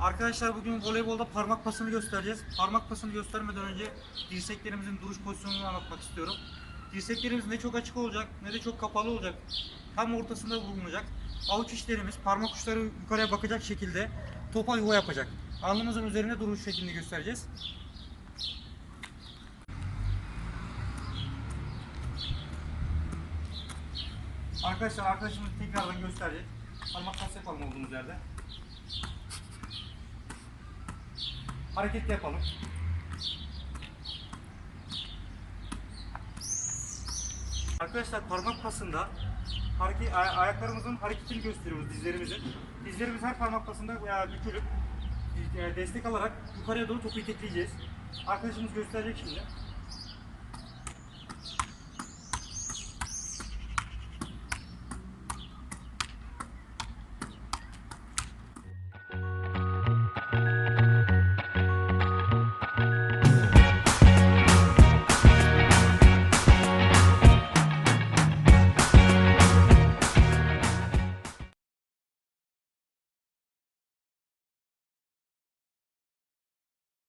Arkadaşlar bugün voleybolda parmak pasını göstereceğiz. Parmak pasını göstermeden önce dirseklerimizin duruş pozisyonunu anlatmak istiyorum. Dirseklerimiz ne çok açık olacak ne de çok kapalı olacak. Tam ortasında bulunacak. Avuç içlerimiz parmak uçları yukarıya bakacak şekilde topa yuva yapacak. Alnımızın üzerine duruş şeklini göstereceğiz. Arkadaşlar arkadaşımız tekrardan gösterecek. Parmak pas yapalım olduğumuz yerde. Hareket yapalım. Arkadaşlar parmak pasında hareket, ay- ayaklarımızın hareketini gösteriyoruz dizlerimizin. Dizlerimiz her parmak pasında bükülüp e, destek alarak yukarıya doğru topu itekleyeceğiz. Arkadaşımız gösterecek şimdi.